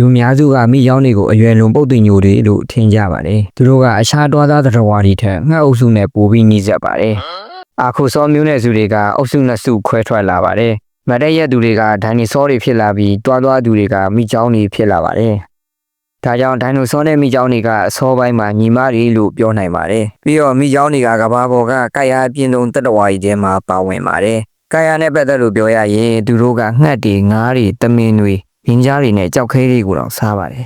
လူများစုကမိယောင်းတွေကိုအရွယ်လွန်ပုတ်တင်ညိုတွေလို့ထင်ကြပါတယ်သူတို့ကအခြားတွားသားသတ္တဝါတွေထက်ငှက်အုပ်စုနဲ့ပိုပြီးနှီးစပ်ပါတယ်အခုစောမျိုးနယ်စုတွေကအုပ်စုနှစ်စုခွဲထွက်လာပါတယ်မတ်တဲ့ရက်သူတွေကဒိုင်နီဆောတွေဖြစ်လာပြီးတွားသွားသူတွေကမိချောင်းတွေဖြစ်လာပါတယ်ဒါကြောင့်ဒိုင်နိုဆောနဲ့မိချောင်းတွေကအစောပိုင်းမှာညီမတွေလို့ပြောနိုင်ပါတယ်ပြီးတော့မိချောင်းတွေကကဘာပေါ်ကကာယအပြင်းဆုံးတတ္တဝါကြီးထဲမှာပါဝင်ပါတယ်ကာယနဲ့ပတ်သက်လို့ပြောရရင်သူတို့ကငှက်တွေငားတွေတမင်တွေ ဘင်းကြားတွေနဲ့ကြောက်ခဲတွေကိုတော့စားပါတယ်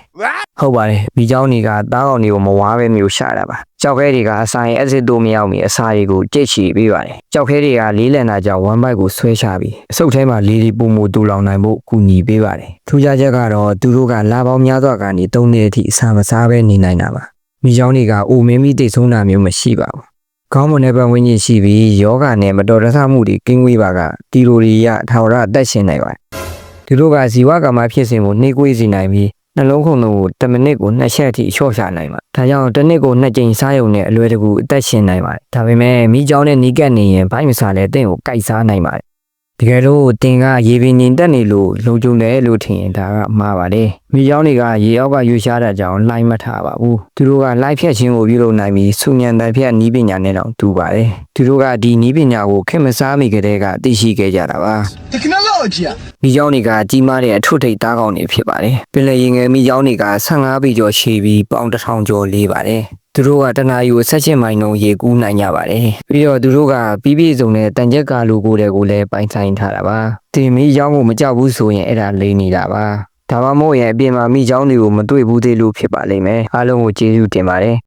ဟုတ်ပါတယ်မိเจ้าတွေကတားကောင်တွေကိုမဝါပဲမျိုးရှာတာပါကြောက်ခဲတွေကအစာရင်အစစ်တို့မရောက်မီအစာတွေကိုကြိတ်ချီပေးပါတယ်ကြောက်ခဲတွေကလေးလံတာကြောင့်ဝမ်းဘိုက်ကိုဆွဲချပြီးအဆုတ်ထဲမှာလေးလေးပုံမူတူလောင်နိုင်ဖို့ကူညီပေးပါတယ်ထူးခြားချက်ကတော့သူတို့ကလာပေါင်းများစွာကနေ၃နှစ်အထိအစာမစားပဲနေနိုင်တာပါမိเจ้าတွေကအိုမင်းမိတိတ်ဆုံးတာမျိုးမရှိပါဘူးကောင်းမွန်တဲ့ပတ်ဝန်းကျင်ရှိပြီးယောဂနဲ့မတော်တဆမှုတွေကင်းဝေးပါကတီရိုရီရထာဝရအသက်ရှင်နိုင်ပါတယ် သူတို့ကဇီဝကမ္မဖြစ်စဉ်ကိုနှေးကွေးစေနိုင်ပြီးနှလုံးခုန်လုံးကို10မိနစ်ကို2ချက်အထိလျှော့ချနိုင်ပါတယ်။ဒါကြောင့်တစ်နှစ်ကို2ကြိမ်စားရုံနဲ့အလွယ်တကူအသက်ရှင်နိုင်ပါတယ်။ဒါပေမဲ့မိကြောင်းနဲ့နီးကပ်နေရင်ဘိုင်းမစားလည်းတင့်ကိုကြိုက်စားနိုင်ပါတယ်။တကယ်လို့တင်ကရေပင်ညင်တက်နေလို့လုံခြုံတယ်လို့ထင်ရင်ဒါကမှားပါတယ်။ မိကြောင်းတွေကရေအောက်ကရွေရှားတာကြောင့်လိုင်းမထပါဘူးသူတို့ကလိုက်ဖြတ်ခြင်းကိုပြုလုပ်နိုင်ပြီးစုညံတိုင်ဖြတ်နီးပညာနဲ့တော့တူပါတယ်သူတို့ကဒီနီးပညာကိုခင်မစားမိကြတဲ့ကသိရှိခဲ့ကြတာပါ technology မိကြောင်းတွေကကြီးမားတဲ့အထွတ်ထိပ်သားကောင်းတွေဖြစ်ပါတယ်ပင်လယ်ရေငယ်မိကြောင်းတွေက15ပြီကျော်ရှည်ပြီးပေါင်1000ကျော်လေးပါတယ်သူတို့ကတနာယူဆက်ချင်းမိုင်လုံးရေကူးနိုင်ကြပါတယ်ပြီးတော့သူတို့ကပြီးပြည့်စုံတဲ့တန်ကြက်ကာလိုကိုတွေကိုလည်းပိုင်ဆိုင်ထားတာပါတင်မီရောင်းဖို့မကြောက်ဘူးဆိုရင်အဲ့ဒါလိမ့်နေတာပါ ဒါမှမဟုတ်ရင်အပြင်မှာမိချောင်းတွေကိုမတွေ့ဘူးသေးလို့ဖြစ်ပါလိမ့်မယ်အားလုံးကိုကျေးဇူးတင်ပါတယ်